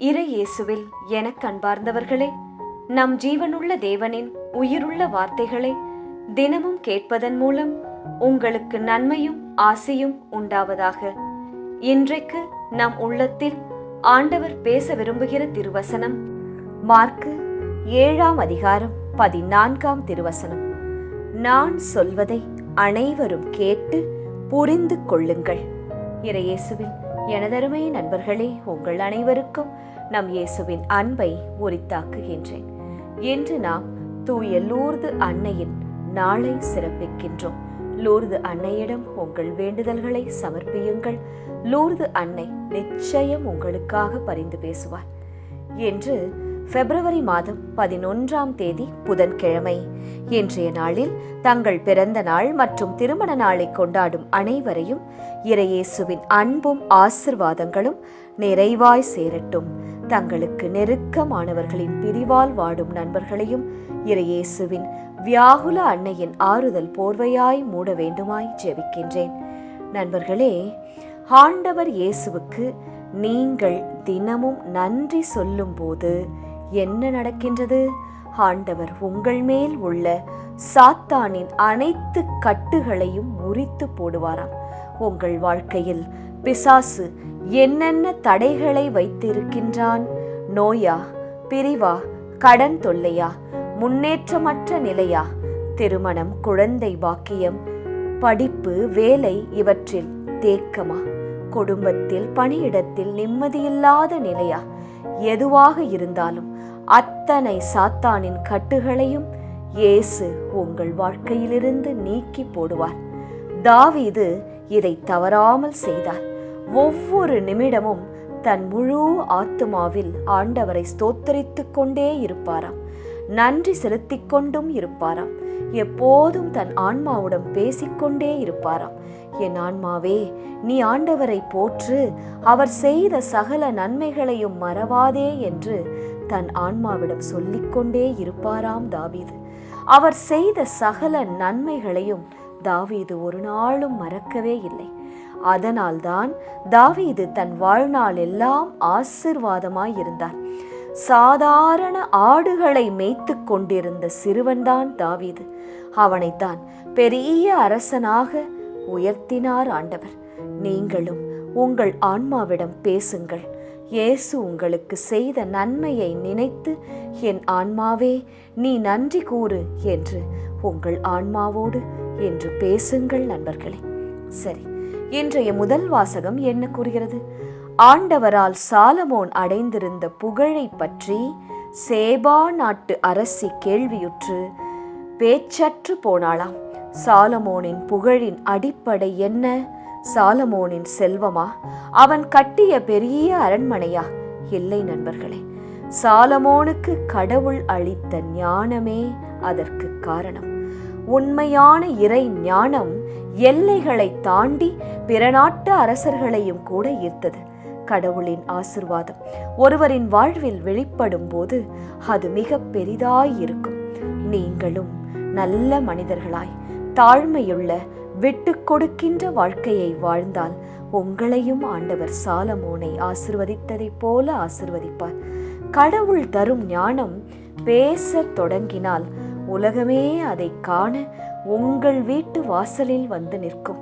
இறை இயேசுவில் எனக் அன்பார்ந்தவர்களே நம் ஜீவனுள்ள தேவனின் உயிருள்ள வார்த்தைகளை தினமும் கேட்பதன் மூலம் உங்களுக்கு நன்மையும் ஆசையும் உண்டாவதாக. இன்றைக்கு நம் உள்ளத்தில் ஆண்டவர் பேச விரும்புகிற திருவசனம் மார்க்கு ஏழாம் அதிகாரம் பதினான்காம் திருவசனம். நான் சொல்வதை அனைவரும் கேட்டு புரிந்து கொள்ளுங்கள். இறையேசுவில் எனதருமை நண்பர்களே உங்கள் அனைவருக்கும் நம் இயேசுவின் அன்பை உரித்தாக்குகின்றேன். இன்று நாம் தூய லூர்து அன்னையின் நாளை சிறப்பிக்கின்றோம். லூர்து அன்னையிடம் உங்கள் வேண்டுதல்களை சமர்ப்பியுங்கள். லூர்து அன்னை நிச்சயம் உங்களுக்காக பரிந்து பேசுவார். என்று பிப்ரவரி மாதம் பதினொன்றாம் தேதி புதன்கிழமை. இன்றைய நாளில் தங்கள் பிறந்த நாள் மற்றும் திருமண நாளை கொண்டாடும் அனைவரையும் இறையேசுவின் அன்பும் ஆசிர்வாதங்களும் நிறைவாய் சேரட்டும். தங்களுக்கு நெருக்கமானவர்களின் பிரிவால் வாடும் நண்பர்களையும் இறையேசுவின் வியாகுல அன்னையின் ஆறுதல் போர்வையாய் மூட வேண்டுமாய் ஜெபிக்கின்றேன். நண்பர்களே ஆண்டவர் இயேசுவுக்கு நீங்கள் தினமும் நன்றி சொல்லும்போது என்ன நடக்கின்றது? ஆண்டவர் உங்கள் மேல் உள்ள சாத்தானின் அனைத்து கட்டுகளையும் முறித்து போடுவாராம். உங்கள் வாழ்க்கையில் பிசாசு என்னென்ன தடைகளை வைத்திருக்கின்றான்? நோயா பிரிவா கடன் தொல்லையா முன்னேற்றமற்ற நிலையா திருமணம் குழந்தை பாக்கியம் படிப்பு வேலை இவற்றில் தேக்கமா? குடும்பத்தில் பணியிடத்தில் நிம்மதியில்லாத நிலையா? எதுவாக இருந்தாலும் அத்தனை சாத்தானின் கட்டுகளையும் இயேசு உங்கள் வாழ்க்கையிலிருந்து நீக்கி போடுவார். தாவீது இதை தவறாமல் செய்தார். ஒவ்வொரு நிமிடமும் தன் முழு ஆத்துமாவில் ஆண்டவரை ஸ்தோத்தரித்துக் கொண்டே இருப்பாராம். நன்றி செலுத்திக் கொண்டும் இருப்பாராம். எப்போதும் தன் ஆன்மாவுடன் பேசிக்கொண்டே இருப்பாராம். என் ஆன்மாவே நீ ஆண்டவரை போற்று அவர் செய்த சகல நன்மைகளையும் மறவாதே என்று தன் ஆன்மாவிடம் சொல்லிக்கொண்டே இருப்பாராம் தாவீது. அவர் செய்த சகல நன்மைகளையும் தாவீது ஒரு நாளும் மறக்கவே இல்லை. அதனால்தான் தாவீது தன் வாழ்நாள் எல்லாம் ஆசிர்வாதமாய் இருந்தார் சாதாரண ஆடுகளை மேய்த்து கொண்டிருந்த சிறுவன்தான் தாவீது. அவனைத்தான் பெரிய அரசனாக உயர்த்தினார் ஆண்டவர். நீங்களும் உங்கள் ஆன்மாவிடம் பேசுங்கள். இயேசு உங்களுக்கு செய்த நன்மையை நினைத்து என் ஆன்மாவே நீ நன்றி கூறு என்று உங்கள் ஆன்மாவோடு என்று பேசுங்கள் நண்பர்களே. சரி இன்றைய முதல் வாசகம் என்ன கூறுகிறது? ஆண்டவரால் சாலமோன் அடைந்திருந்த புகழை பற்றி சேபா நாட்டு அரசி கேள்வியுற்று பேச்சற்று போனாளாம். சாலமோனின் புகழின் அடிப்படை என்ன? சாலமோனின் செல்வமா? அவன் கட்டிய பெரிய அரண்மனையா? இல்லை நண்பர்களே சாலமோனுக்கு கடவுள் அளித்த ஞானமே அதற்கு காரணம். உண்மையான இறை ஞானம் எல்லைகளை தாண்டி பிற நாட்டு அரசர்களையும் கூட ஈர்த்தது. கடவுளின் ஆசிர்வாதம். ஒருவரின் வாழ்வில் வெளிப்படும் போது அது மிக பெரிதாய் இருக்கும். நீங்களும் நல்ல மனிதர்களாய் தாழ்மையுள்ள விட்டு கொடுக்கின்ற வாழ்க்கையை வாழ்ந்தால் உங்களையும் ஆண்டவர் சாலமோனை ஆசிர்வதித்ததைப் போல ஆசிர்வதிப்பார். கடவுள் தரும் ஞானம் பேசத் தொடங்கினால் உலகமே அதை காண உங்கள் வீட்டு வாசலில் வந்து நிற்கும்.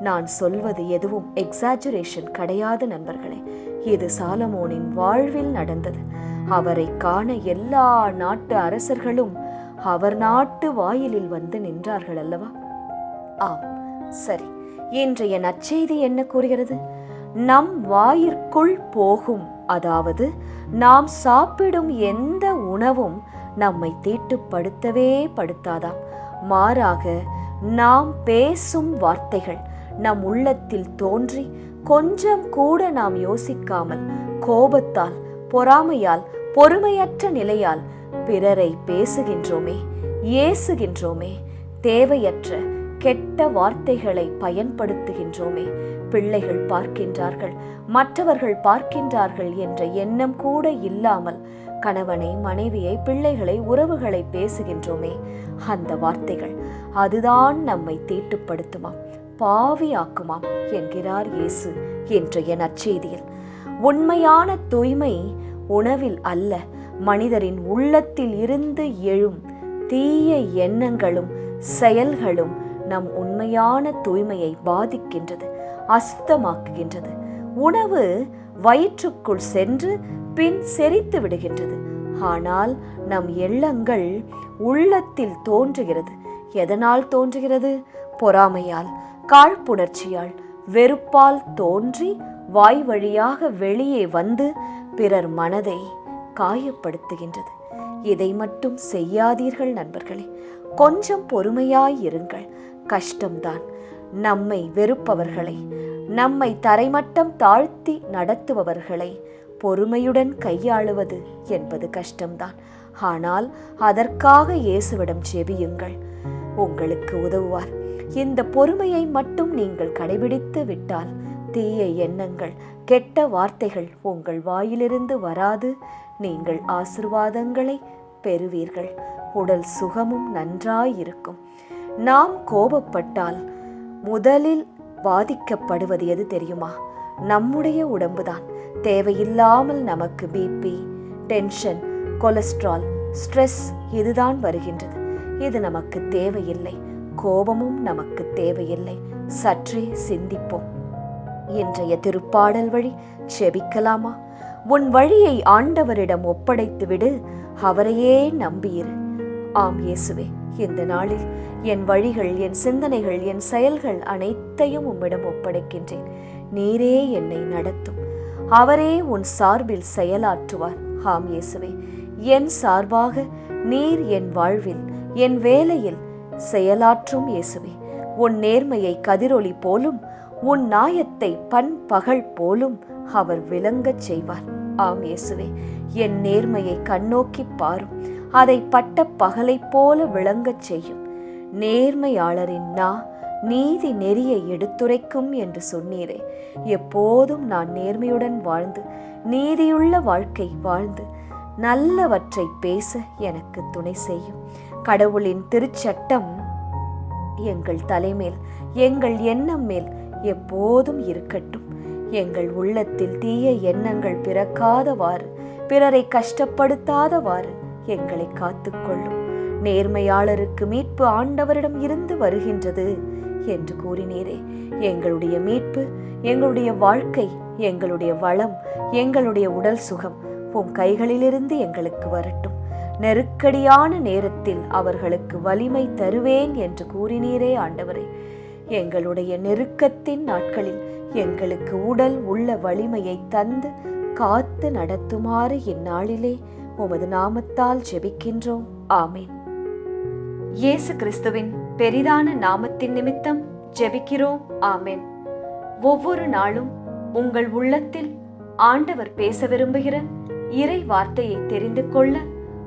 நான் சொல்வது எதுவும் எக்ஸாஜுரேஷன் கிடையாது நண்பர்களே. இது சாலமோனின் வாழ்வில் நடந்தது. அவரை காண எல்லா நாட்டு அரசர்களும் அவர் நாட்டு வாயிலில் வந்து நின்றார்கள் அல்லவா? ஆம் சரி. இன்றைய நற்செய்தி என்ன கூறுகிறது? நம் வாயிற்குள் போகும் அதாவது நாம் சாப்பிடும் எந்த உணவும் நம்மை தீட்டுப்படுத்தவே படுத்தாதாம். மாறாக நாம் பேசும் வார்த்தைகள் நம் உள்ளத்தில் தோன்றி கொஞ்சம் கூட நாம் யோசிக்காமல் கோபத்தால் பொறாமையால் பொறுமையற்ற நிலையால் பிறரை பேசுகின்றோமே ஏசுகின்றோமே தேவையற்ற கெட்ட வார்த்தைகளை பயன்படுத்துகின்றோமே பிள்ளைகள் பார்க்கின்றார்கள் மற்றவர்கள் பார்க்கின்றார்கள் என்ற எண்ணம் கூட இல்லாமல் கணவனை மனைவியை பிள்ளைகளை உறவுகளை பேசுகின்றோமே அந்த வார்த்தைகள் அதுதான் நம்மை தீட்டுப்படுத்துமா? பாவியாக்குமாம் என்கிறார் இயேசு இன்றைய நற்செய்தியில். உண்மையான தூய்மை உணவில் அல்ல மனிதரின் உள்ளத்தில் இருந்து எழும் தீய எண்ணங்களும் செயல்களும் நம் உண்மையான தூய்மையை பாதிக்கின்றது அஸ்தமாக்குகின்றது உணவு வயிற்றுக்குள் சென்று பின் செரித்து விடுகின்றது. ஆனால் நம் எண்ணங்கள் உள்ளத்தில் தோன்றுகிறது. எதனால் தோன்றுகிறது? பொறாமையால். காழ்ப்புணர்ச்சியால் வெறுப்பால் தோன்றி வாய் வழியாக வெளியே வந்து பிறர் மனதை காயப்படுத்துகின்றது. இதை மட்டும் செய்யாதீர்கள் நண்பர்களே. கொஞ்சம் பொறுமையாய் இருங்கள் கஷ்டம்தான். நம்மை வெறுப்பவர்களை நம்மை தரைமட்டம் தாழ்த்தி நடத்துபவர்களை பொறுமையுடன் கையாளுவது என்பது கஷ்டம்தான். ஆனால் அதற்காக இயேசுவிடம் செபியுங்கள். உங்களுக்கு உதவுவார். இந்த பொறுமையை மட்டும் நீங்கள் கடைபிடித்து விட்டால் தீய எண்ணங்கள் கெட்ட வார்த்தைகள் உங்கள் வாயிலிருந்து வராது. நீங்கள் ஆசிர்வாதங்களை பெறுவீர்கள். உடல் சுகமும் நன்றாயிருக்கும். நாம் கோபப்பட்டால் முதலில் பாதிக்கப்படுவது எது தெரியுமா? நம்முடைய உடம்புதான். தேவையில்லாமல் நமக்கு பிபி டென்ஷன் கொலஸ்ட்ரால் ஸ்ட்ரெஸ் இதுதான் வருகின்றது. இது நமக்கு தேவையில்லை. கோபமும் நமக்கு தேவையில்லை. சற்றே சிந்திப்போம். இன்றைய திருப்பாடல் வழி செபிக்கலாமா? உன் வழியை ஆண்டவரிடம் ஒப்படைத்து விடு அவரையே நம்பியிரு ஆம் இயேசுவே இந்த நாளில் என் வழிகள் என் சிந்தனைகள் என் செயல்கள் அனைத்தையும் உம்மிடம் ஒப்படைக்கின்றேன். நீரே என்னை நடத்தும். அவரே உன் சார்பில் செயலாற்றுவார். ஆம் இயேசுவே என் சார்பாக நீர் என் வாழ்வில் என் வேலையில் செயலாற்றும் இயேசுவே உன் நேர்மையை கதிரொளி போலும் உன் நாயத்தை பண் பகல் போலும் அவர் விளங்கச் செய்வார். ஆம் இயேசுவே என் நேர்மையை கண்ணோக்கி பாரும் அதை பட்ட பகலைப் போல விளங்கச் செய்யும். நேர்மையாளரின் நா நீதி நெறியை எடுத்துரைக்கும் என்று சொன்னீரே. எப்போதும் நான் நேர்மையுடன் வாழ்ந்து நீதியுள்ள வாழ்க்கை வாழ்ந்து நல்லவற்றை பேச எனக்கு துணை செய்யும். கடவுளின் திருச்சட்டம் எங்கள் தலைமேல் எங்கள் எண்ணம் மேல் எப்போதும் இருக்கட்டும். எங்கள் உள்ளத்தில் தீய எண்ணங்கள் பிறக்காதவாறு பிறரை கஷ்டப்படுத்தாதவாறு எங்களை காத்துக்கொள்ளும். நேர்மையாளருக்கு மீட்பு ஆண்டவரிடம் இருந்து வருகின்றது என்று கூறினீரே. எங்களுடைய மீட்பு எங்களுடைய வாழ்க்கை எங்களுடைய வளம் எங்களுடைய உடல் சுகம் உம் கைகளிலிருந்து எங்களுக்கு வரட்டும். நெருக்கடியான நேரத்தில் அவர்களுக்கு வலிமை தருவேன் என்று கூறினீரே ஆண்டவரே. எங்களுடைய நெருக்கத்தின் நாட்களில் எங்களுக்கு உடல் உள்ள வலிமையை தந்து காத்து நடத்துமாறு இந்நாளிலே உமது நாமத்தால் ஜெபிக்கின்றோம். ஆமேன். இயேசு கிறிஸ்துவின் பெரிதான நாமத்தின் நிமித்தம் ஜெபிக்கிறோம். ஆமேன். ஒவ்வொரு நாளும் உங்கள் உள்ளத்தில் ஆண்டவர் பேச விரும்புகிற இறை வார்த்தையை தெரிந்து கொள்ள